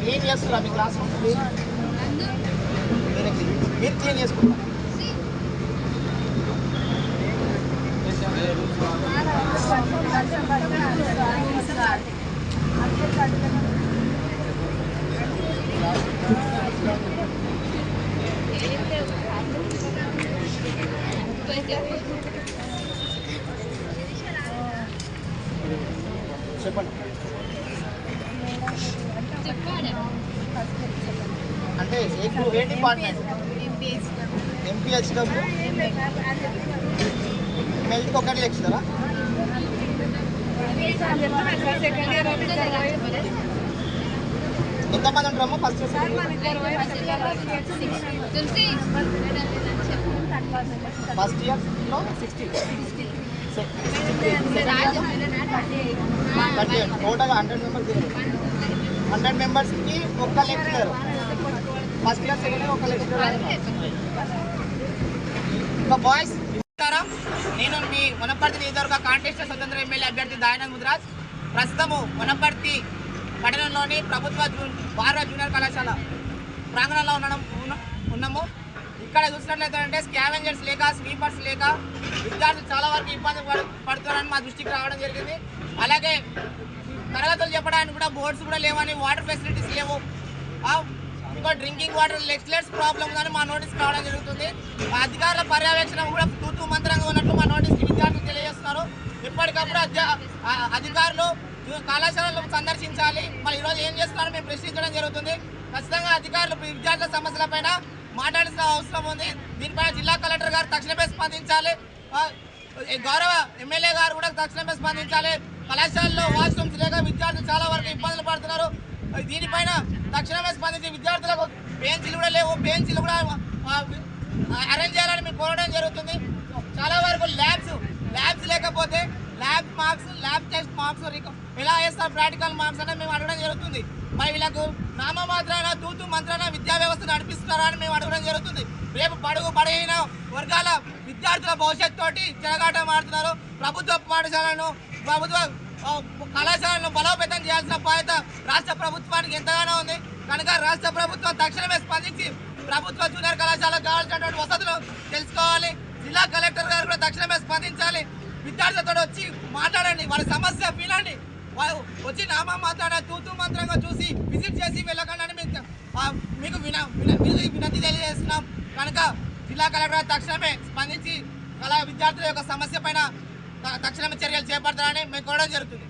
Green చేస్తురా మీ class రూమ్స్ని మీరు clean చేసుకుంటారు చెప్పండి అంటే ఇప్పుడు ఏ డిపార్ట్మెంట్ ఎంపీహెచ్డబ్ల్యూ మెల్ట్కి ఒకటి లెక్చరరా ఎంతమంది ఉంటారమ్మా ఫస్ట్ ఫస్ట్ ఇయర్లో sixty thirty total hundred members hundred మెంబర్స్కి ఒక్క లెక్చరర్ ఫస్ట్ క్లాస్ సెకండ్ ఒక లక్ష బాయ్స్ నమస్కారం. నేను మీ వనపర్తి నియోజకవర్గ కాంటెస్ట్ స్వతంత్ర ఎమ్మెల్యే అభ్యర్థి దయానంద్ ముద్రాజ్. ప్రస్తుతము వనపర్తి పట్టణంలోని ప్రభుత్వ భారత జూనియర్ కళాశాల ప్రాంగణంలో ఉండడం ఉన్న- ఉన్నాము. ఇక్కడ చూసినట్లయితే అంటే స్కావెంజర్స్ లేక స్వీపర్స్ లేక విద్యార్థులు చాలా వరకు ఇబ్బంది పడుతున్నారని మా దృష్టికి రావడం జరిగింది. అలాగే తరగతులు చెప్పడానికి కూడా బోర్డ్స్ కూడా లేవని వాటర్ ఫెసిలిటీస్ లేవు ఇంకో డ్రింకింగ్ వాటర్ లెక్స్లెస్ ప్రాబ్లం ఉందని మా నోటీస్ కావడం జరుగుతుంది. అధికారుల పర్యవేక్షణ కూడా తూతు మంత్రంగా ఉన్నట్టు మా నోటీస్కి విద్యార్థులు తెలియజేస్తున్నారు. ఎప్పటికప్పుడు అధికారులు కళాశాలలు సందర్శించాలి. మరి ఈరోజు ఏం చేస్తున్నారో మేము ప్రశ్నించడం జరుగుతుంది. ఖచ్చితంగా అధికారులు విద్యార్థుల సమస్యలపైన మాట్లాడాల్సిన అవసరం ఉంది. దీనిపైన జిల్లా కలెక్టర్ గారు తక్షణమే స్పందించాలి. గౌరవ ఎమ్మెల్యే గారు కూడా తక్షణమే స్పందించాలి. కళాశాలలో వాష్రూమ్స్ లేక విద్యార్థులు చాలా వరకు ఇబ్బందులు పడుతున్నారు. దీనిపైన తక్షణమే స్పందించి విద్యార్థులకు బెంచీలు కూడా లేవు. బెంచీలు కూడా అరేంజ్ చేయాలని మేము కోరడం జరుగుతుంది. చాలా వరకు ల్యాబ్స్ ల్యాబ్స్ లేకపోతే lab marks lab test marks ఎలా వేస్తారు ప్రాక్టికల్ మార్క్స్ అనేది మేము అడగడం జరుగుతుంది. మరి వీళ్ళకు నామమాత్రాన తూతు మంత్రాన విద్యా వ్యవస్థ నడిపిస్తున్నారా అని మేము అడగడం జరుగుతుంది. రేపు బడుగు బడైన వర్గాల విద్యార్థుల భవిష్యత్తు తోటి చెరగాటం ఆడుతున్నారు. ప్రభుత్వ పాఠశాలను ప్రభుత్వ కళాశాలను బలోపేతం చేయాల్సిన బాధ్యత రాష్ట్ర ప్రభుత్వానికి ఎంతగానో ఉంది. కనుక రాష్ట్ర ప్రభుత్వం తక్షణమే స్పందించి ప్రభుత్వ జూనియర్ కళాశాలకు కావాల్సినటువంటి వసతులు తెలుసుకోవాలి. జిల్లా కలెక్టర్ గారు కూడా తక్షణమే స్పందించాలి. విద్యార్థులతో వచ్చి మాట్లాడండి. వాళ్ళ సమస్య వినండి. వాళ్ళు వచ్చి నామా మాట్లాడే తూతూ మంత్రంగా చూసి విజిట్ చేసి వెళ్ళకండి మేము మీకు విన వినతి తెలియజేస్తున్నాం. కనుక జిల్లా కలెక్టర్ తక్షణమే స్పందించి కళా విద్యార్థుల యొక్క సమస్య పైన త- తక్షణమే చర్యలు చేపడతారని మేము కోరడం జరుగుతుంది.